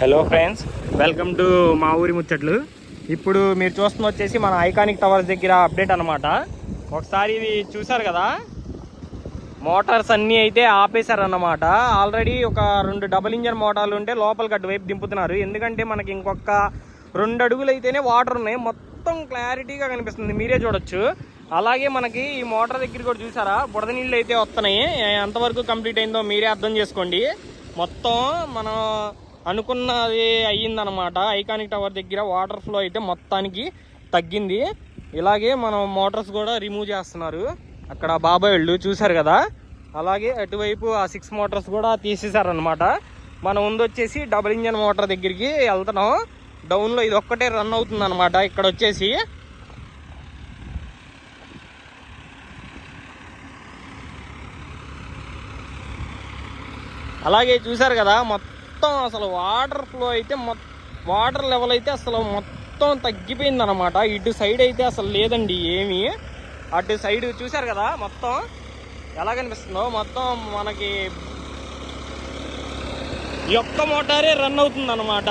Hello friends welcome to మా ఊరి ముచ్చట్లు. ఇప్పుడు మీరు చూస్తున్న వచ్చేసి మన ఐకానిక్ టవర్స్ దగ్గర అప్డేట్ అనమాట ఒకసారి ఇవి చూసారు కదా? మోటార్స్ అన్నీ అయితే ఆపేశారన్నమాట. ఆల్రెడీ ఒక రెండు డబుల్ ఇంజన్ మోటార్లు ఉంటే లోపలికి అటువైపు దింపుతున్నారు. ఎందుకంటే మనకి ఇంకొక రెండు అడుగులు అయితేనే వాటర్ ఉన్నాయి. మొత్తం క్లారిటీగా కనిపిస్తుంది. మీరే చూడొచ్చు. అలాగే మనకి ఈ మోటార్ దగ్గర కూడా చూసారా బుడద నీళ్ళు అయితే వస్తున్నాయి. ఎంతవరకు కంప్లీట్ అయిందో మీరే అర్థం చేసుకోండి. మొత్తం మనం అనుకున్నది అయ్యిందనమాట. ఐకానిక్ టవర్ దగ్గర వాటర్ ఫ్లో అయితే మొత్తానికి తగ్గింది. ఇలాగే మనం మోటార్స్ కూడా రిమూవ్ చేస్తున్నారు. అక్కడ బాబాయ్ వాళ్ళు చూశారు కదా? అలాగే అటువైపు ఆ సిక్స్ మోటార్స్ కూడా తీసేశారనమాట. మన ముందు వచ్చేసి డబుల్ ఇంజన్ మోటార్ దగ్గరికి వెళ్తున్నాం. డౌన్లో ఇది ఒక్కటే రన్ అవుతుంది అనమాట ఇక్కడ వచ్చేసి. అలాగే చూశారు కదా మొత్తం మొత్తం అసలు వాటర్ ఫ్లో అయితే వాటర్ లెవెల్ అయితే అసలు మొత్తం తగ్గిపోయింది అనమాట ఇటు సైడ్ అయితే అసలు లేదండి ఏమీ. అటు సైడ్ చూశారు కదా మొత్తం? ఎలా కనిపిస్తుందో? మొత్తం మనకి ఈ ఒక్క మోటారే రన్ అవుతుంది అనమాట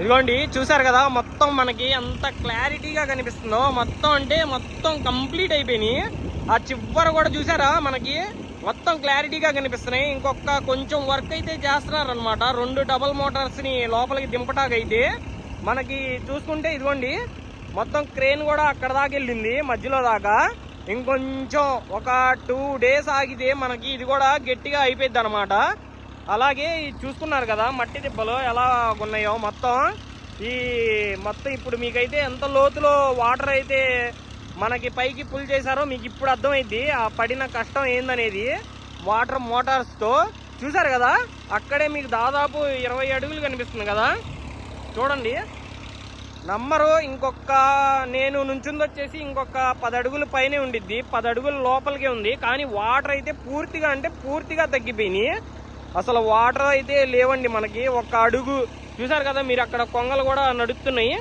ఇదిగోండి చూసారు కదా మొత్తం మనకి ఎంత క్లారిటీగా కనిపిస్తుందో. మొత్తం అంటే మొత్తం కంప్లీట్ అయిపోయినాయి. ఆ చివర కూడా చూసారా మనకి మొత్తం క్లారిటీగా కనిపిస్తున్నాయి. ఇంకొక కొంచెం వర్క్ అయితే చేస్తున్నారు అనమాట రెండు డబల్ మోటార్స్ని లోపలికి దింపటాకైతే మనకి చూసుకుంటే ఇదిగోండి మొత్తం క్రేన్ కూడా అక్కడ దాకా వెళ్ళింది మధ్యలో దాకా. ఇంకొంచెం ఒక టూ డేస్ ఆగితే మనకి ఇది కూడా గట్టిగా అయిపోయింది అనమాట అలాగే చూసుకున్నారు కదా మట్టి దిబ్బలు ఎలా ఉన్నాయో మొత్తం. ఈ మొత్తం ఇప్పుడు మీకైతే ఎంత లోతులో వాటర్ అయితే మనకి పైకి పుల్ చేశారో మీకు ఇప్పుడు అర్థమైంది ఆ పడిన కష్టం ఏందనేది. వాటర్ మోటార్స్తో చూసారు కదా అక్కడే మీకు దాదాపు ఇరవై అడుగులు కనిపిస్తుంది కదా. చూడండి. నంబరు ఇంకొక నేను నుంచుంది వచ్చేసి ఇంకొక పది అడుగుల పైనే ఉండిద్ది. పది అడుగుల లోపలికే ఉంది. కానీ వాటర్ అయితే పూర్తిగా అంటే పూర్తిగా తగ్గిపోయినాయి. అసలు వాటర్ అయితే లేవండి మనకి ఒక అడుగు. చూసారు కదా మీరు అక్కడ కొంగలు కూడా నడుస్తున్నాయి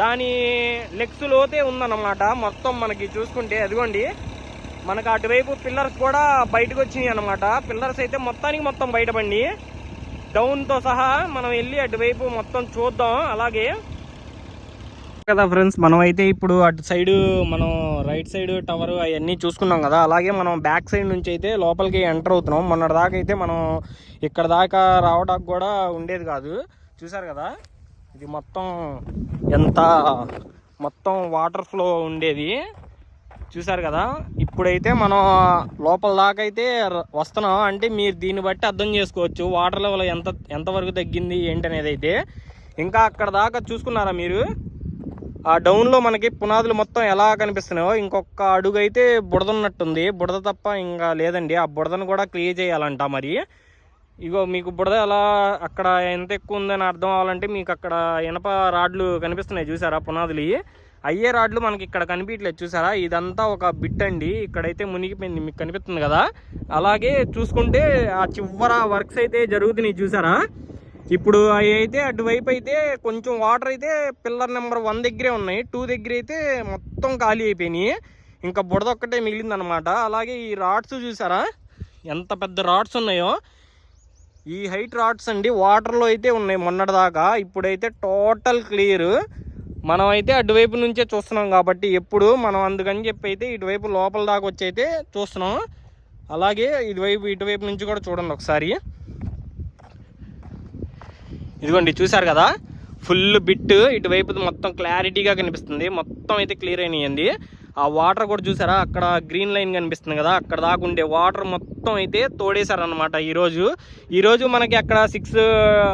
దాని లెగ్స్ లోతే ఉందన్నమాట. మొత్తం మనకి చూసుకుంటే అదిగోండి. మనకు అటువైపు పిల్లర్స్ కూడా బయటకు వచ్చినాయి అనమాట పిల్లర్స్ అయితే మొత్తానికి మొత్తం బయటపడి డౌన్తో సహా మనం వెళ్ళి అటువైపు మొత్తం చూద్దాం. అలాగే కదా ఫ్రెండ్స్ మనం అయితే ఇప్పుడు అటు సైడ్ మనం రైట్ సైడ్ టవర్ అవన్నీ చూసుకున్నాం కదా అలాగే మనం బ్యాక్ సైడ్ నుంచి అయితే లోపలికి ఎంటర్ అవుతున్నాం. మొన్నటి దాకా అయితే మనం ఇక్కడ దాకా రావడానికి కూడా ఉండేది కాదు. చూసారు కదా? ఇది మొత్తం ఎంత మొత్తం వాటర్ ఫ్లో ఉండేది. చూసారు కదా? ఇప్పుడైతే మనం లోపల దాకా అయితే వస్తున్నాం. అంటే మీరు దీన్ని బట్టి అర్థం చేసుకోవచ్చు వాటర్ లెవెల్ ఎంత ఎంతవరకు తగ్గింది ఏంటనేది అయితే. ఇంకా అక్కడ దాకా చూసుకున్నారా మీరు? ఆ డౌన్లో మనకి పునాదులు మొత్తం ఎలా కనిపిస్తున్నాయో ఇంకొక అడుగు అయితే బుడద ఉన్నట్టుంది బుడద తప్ప ఇంకా లేదండి. ఆ బుడదను కూడా క్లియర్ చేయాలంట మరి. ఇగో మీకు బుడద ఎలా అక్కడ ఎంత ఎక్కువ ఉందని అర్థం అవ్వాలంటే మీకు అక్కడ ఇనప రాడ్లు కనిపిస్తున్నాయి చూసారా పునాదులు. అయ్యే రాడ్లు మనకి ఇక్కడ కనిపించలేదు చూసారా. ఇదంతా ఒక బిట్ అండి. ఇక్కడైతే మునిగిపోయింది మీకు కనిపిస్తుంది కదా. అలాగే చూసుకుంటే ఆ చివర వర్క్స్ అయితే జరుగుతున్నాయి చూసారా. ఇప్పుడు అవి అయితే అటువైపు అయితే కొంచెం వాటర్ అయితే పిల్లర్ నెంబర్ వన్ దగ్గరే ఉన్నాయి. టూ దగ్గర అయితే మొత్తం ఖాళీ అయిపోయినాయి. ఇంకా బుడద ఒక్కటే మిగిలిందనమాట అలాగే ఈ రాడ్స్ చూసారా? ఎంత పెద్ద రాడ్స్ ఉన్నాయో. ఈ హైట్ రాడ్స్ అండి వాటర్లో అయితే ఉన్నాయి మొన్నటిదాకా. ఇప్పుడైతే టోటల్ క్లియర్ మనం అయితే అటువైపు నుంచే చూస్తున్నాం కాబట్టి ఎప్పుడు మనం అందుకని చెప్పి అయితే ఇటువైపు లోపల దాకా వచ్చి అయితే చూస్తున్నాం. అలాగే ఇటువైపు ఇటువైపు నుంచి కూడా చూడండి ఒకసారి. ఇదిగోండి చూసారు కదా? ఫుల్ బిట్ ఇటువైపు మొత్తం క్లారిటీగా కనిపిస్తుంది. మొత్తం అయితే క్లియర్ అయినాయండి. ఆ వాటర్ కూడా చూసారా? అక్కడ గ్రీన్ లైన్ కనిపిస్తుంది కదా? అక్కడ దాకా ఉండే వాటర్ మొత్తం అయితే తోడేశారనమాట ఈరోజు. ఈరోజు మనకి అక్కడ సిక్స్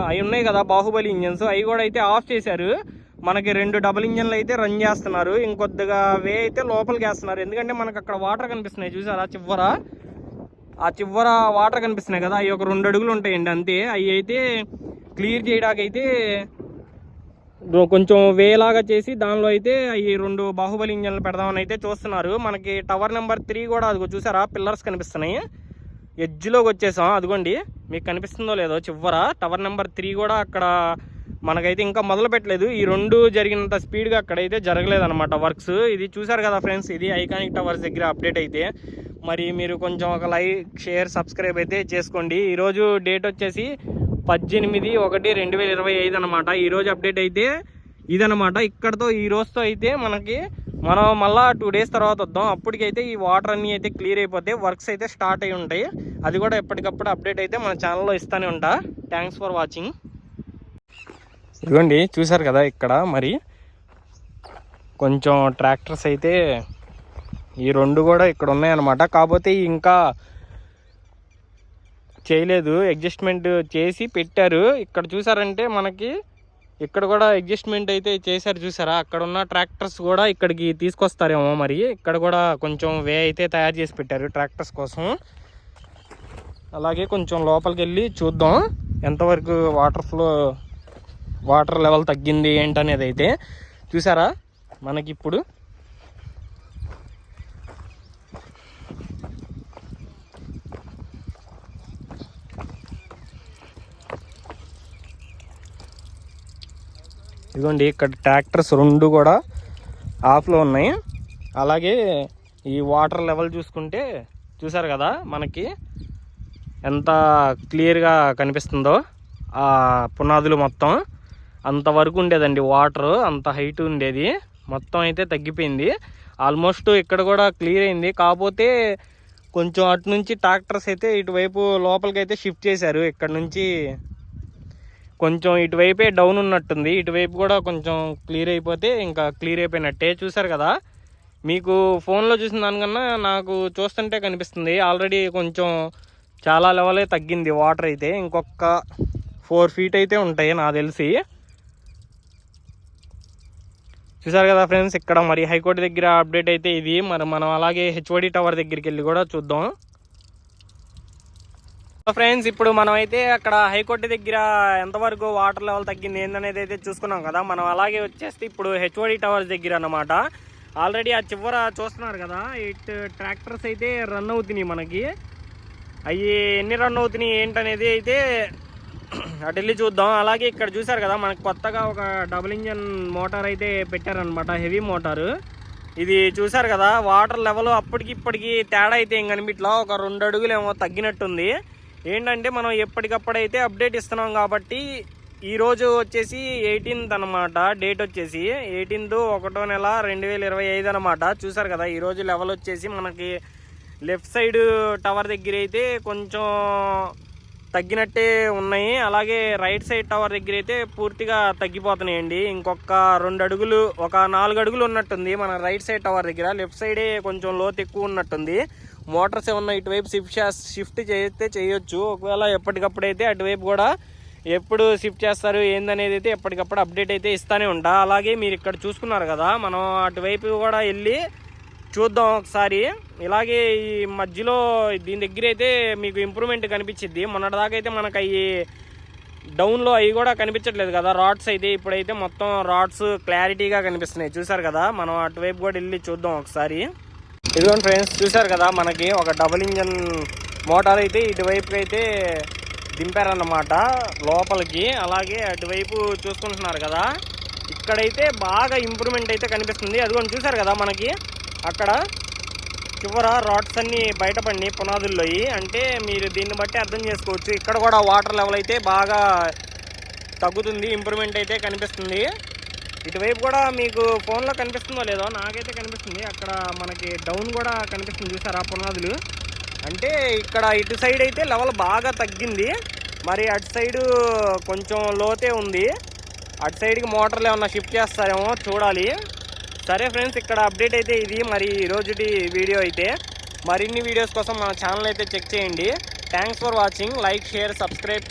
అవి ఉన్నాయి కదా బాహుబలి ఇంజన్స్. అవి కూడా అయితే ఆఫ్ చేశారు. మనకి రెండు డబుల్ ఇంజన్లు అయితే రన్ చేస్తున్నారు. ఇంకొద్దిగా వే అయితే లోపలికి వేస్తున్నారు. ఎందుకంటే మనకు అక్కడ వాటర్ కనిపిస్తున్నాయి. చూసారా? చివర. ఆ చివర వాటర్ కనిపిస్తున్నాయి కదా? అవి ఒక రెండు అడుగులు ఉంటాయండి అంతే. అవి అయితే క్లియర్ చేయడానికి అయితే కొంచెం వేలాగా చేసి దానిలో అయితే ఈ రెండు బాహుబలి ఇంజన్లు పెడదామని అయితే చూస్తున్నారు. మనకి టవర్ నెంబర్ త్రీ కూడా అదిగో చూసారా? పిల్లర్స్ కనిపిస్తున్నాయి. ఎడ్జ్లోకి వచ్చేసాం. అదిగోండి. మీకు కనిపిస్తుందో లేదో చివర టవర్ నెంబర్ త్రీ కూడా అక్కడ మనకైతే ఇంకా మొదలు పెట్టలేదు. ఈ రెండు జరిగినంత స్పీడ్గా అక్కడైతే జరగలేదన్నమాట వర్క్స్. ఇది చూసారు కదా ఫ్రెండ్స్? ఇది ఐకానిక్ టవర్స్ దగ్గర అప్డేట్ అయితే. మరి మీరు కొంచెం ఒక లైక్ షేర్ సబ్స్క్రైబ్ అయితే చేసుకోండి. ఈరోజు డేట్ వచ్చేసి పద్దెనిమిది ఒకటి రెండు వేల ఇరవై ఐదు అనమాట ఈరోజు అప్డేట్ అయితే ఇదనమాట ఇక్కడతో ఈ రోజుతో అయితే మనకి మనం మళ్ళీ టూ డేస్ తర్వాత వద్దాం. అప్పటికైతే ఈ వాటర్ అన్నీ అయితే క్లియర్ అయిపోతే వర్క్స్ అయితే స్టార్ట్ అయి ఉంటాయి. అది కూడా ఎప్పటికప్పుడు అప్డేట్ అయితే మన ఛానల్లో ఇస్తానే ఉంటా. థ్యాంక్స్ ఫర్ వాచింగ్ ఇదిగోండి చూసారు కదా ఇక్కడ మరి కొంచెం ట్రాక్టర్స్ అయితే ఈ రెండు కూడా ఇక్కడ ఉన్నాయన్నమాట. కాకపోతే ఇంకా చేయలేదు. అడ్జస్ట్మెంట్ చేసి పెట్టారు. ఇక్కడ చూసారంటే మనకి ఇక్కడ కూడా అడ్జస్ట్మెంట్ అయితే చేశారు చూసారా? అక్కడ ఉన్న ట్రాక్టర్స్ కూడా ఇక్కడికి తీసుకొస్తారేమో మరి. ఇక్కడ కూడా కొంచెం వే అయితే తయారు చేసి పెట్టారు ట్రాక్టర్స్ కోసం. అలాగే కొంచెం లోపలికి వెళ్ళి చూద్దాం. ఎంతవరకు వాటర్ ఫ్లో వాటర్ లెవెల్ తగ్గింది ఏంటనేది అయితే. చూసారా? మనకి ఇదిగోండి ఇక్కడ ట్రాక్టర్స్ రెండు కూడా ఆఫ్లో ఉన్నాయి. అలాగే ఈ వాటర్ లెవెల్ చూసుకుంటే చూసారు కదా మనకి ఎంత క్లియర్గా కనిపిస్తుందో ఆ పునాదులు మొత్తం. అంతవరకు ఉండేదండి వాటర్ అంత హైట్ ఉండేది. మొత్తం అయితే తగ్గిపోయింది. ఆల్మోస్ట్ ఇక్కడ కూడా క్లియర్ అయింది. కాకపోతే కొంచెం అటు నుంచి ట్రాక్టర్స్ అయితే ఇటువైపు లోపలికి అయితే షిఫ్ట్ చేశారు. ఇక్కడ నుంచి కొంచెం ఇటువైపే డౌన్ ఉన్నట్టుంది. ఇటువైపు కూడా కొంచెం క్లియర్ అయిపోతే ఇంకా క్లియర్ అయిపోయినట్టే చూసారు కదా. మీకు ఫోన్లో చూసిన దానికన్నా నాకు చూస్తుంటే కనిపిస్తుంది. ఆల్రెడీ కొంచెం చాలా లెవెలే తగ్గింది వాటర్ అయితే. ఇంకొక ఫోర్ ఫీట్ అయితే ఉంటాయి నాకు తెలిసి. చూసారు కదా ఫ్రెండ్స్ ఇక్కడ మరి హైకోర్టు దగ్గర అప్డేట్ అయితే ఇది. మరి మనం అలాగే హెచ్ఓడి టవర్ దగ్గరికి వెళ్ళి కూడా చూద్దాం. ఫ్రెండ్స్ ఇప్పుడు మనం అయితే అక్కడ హైకోర్టు దగ్గర ఎంతవరకు వాటర్ లెవెల్ తగ్గింది ఏందనేది అయితే చూసుకున్నాం కదా. మనం అలాగే వచ్చేస్తే ఇప్పుడు హెచ్ఓడి టవర్స్ దగ్గర అన్నమాట. ఆల్రెడీ ఆ చివర చూస్తున్నారు కదా ఇట్ ట్రాక్టర్స్ అయితే రన్ అవుతున్నాయి మనకి. అవి ఎన్ని రన్ అవుతున్నాయి ఏంటనేది అయితే అటు వెళ్ళి చూద్దాం. అలాగే ఇక్కడ చూసారు కదా మనకు కొత్తగా ఒక డబుల్ ఇంజన్ మోటార్ అయితే పెట్టారనమాట హెవీ మోటారు ఇది చూసారు కదా వాటర్ లెవెల్ అప్పటికి ఇప్పటికి తేడా అయితే ఏం కనిపించలా ఒక రెండు అడుగులు ఏమో తగ్గినట్టుంది. ఏంటంటే మనం ఎప్పటికప్పుడైతే అప్డేట్ ఇస్తున్నాం కాబట్టి ఈరోజు వచ్చేసి ఎయిటీన్త్ అనమాట డేట్ వచ్చేసి ఎయిటీన్త్ ఒకటో నెల రెండు వేల ఇరవై ఐదు అనమాట చూసారు కదా ఈరోజు లెవెల్ వచ్చేసి మనకి లెఫ్ట్ సైడ్ టవర్ దగ్గర అయితే కొంచెం తగ్గినట్టే ఉన్నాయి. అలాగే రైట్ సైడ్ టవర్ దగ్గర అయితే పూర్తిగా తగ్గిపోతున్నాయండి. ఇంకొక రెండు అడుగులు ఒక నాలుగు అడుగులు ఉన్నట్టుంది. మన రైట్ సైడ్ టవర్ దగ్గర. లెఫ్ట్ సైడే కొంచెం లోతు ఎక్కువ ఉన్నట్టుంది. మోటార్స్ ఏమన్నా ఇటువైపు షిఫ్ట్ షిఫ్ట్ చేస్తే చేయొచ్చు. ఒకవేళ ఎప్పటికప్పుడైతే అటువైపు కూడా ఎప్పుడు షిఫ్ట్ చేస్తారు ఏందనేది అయితే ఎప్పటికప్పుడు అప్డేట్ అయితే ఇస్తానే ఉంటా. అలాగే మీరు ఇక్కడ చూసుకున్నారు కదా మనం అటువైపు కూడా వెళ్ళి చూద్దాం ఒకసారి. ఇలాగే ఈ మధ్యలో దీని దగ్గర అయితే మీకు ఇంప్రూవ్మెంట్ కనిపించింది మొన్నటిదాకా అయితే మనకు అవి డౌన్లో అవి కూడా కనిపించట్లేదు కదా రాడ్స్ అయితే. ఇప్పుడైతే మొత్తం రాడ్స్ క్లారిటీగా కనిపిస్తున్నాయి. చూసారు కదా మనం అటువైపు కూడా వెళ్ళి చూద్దాం ఒకసారి. ఇదిగోండి ఫ్రెండ్స్ చూసారు కదా మనకి ఒక డబుల్ ఇంజన్ మోటార్ అయితే ఇటువైపుకి అయితే దింపారన్నమాట లోపలికి. అలాగే అటువైపు చూసుకుంటున్నారు కదా ఇక్కడైతే బాగా ఇంప్రూవ్మెంట్ అయితే కనిపిస్తుంది. అదిగోండి చూసారు కదా మనకి అక్కడ చివర రాడ్స్ అన్ని బయటపడి పునాదుల్లో అంటే మీరు దీన్ని బట్టి అర్థం చేసుకోవచ్చు. ఇక్కడ కూడా వాటర్ లెవెల్ అయితే బాగా తగ్గుతుంది ఇంప్రూవ్మెంట్ అయితే కనిపిస్తుంది. ఇటువైపు కూడా మీకు ఫోన్లో కనిపిస్తుందో లేదో నాకైతే కనిపిస్తుంది. అక్కడ మనకి డౌన్ కూడా కనిపిస్తుంది చూసారా పునాదులు? అంటే ఇక్కడ ఇటు సైడ్ అయితే లెవెల్ బాగా తగ్గింది. మరి అటు సైడు కొంచెం లోతే ఉంది. అటు సైడ్కి మోటార్లు ఏమన్నా షిఫ్ట్ చేస్తారేమో చూడాలి. సరే ఫ్రెండ్స్ ఇక్కడ అప్డేట్ అయితే ఇది. మరి ఈ రోజుటి వీడియో అయితే మరిన్ని వీడియోస్ కోసం మన ఛానల్ అయితే చెక్ చేయండి. Thanks for watching like share subscribe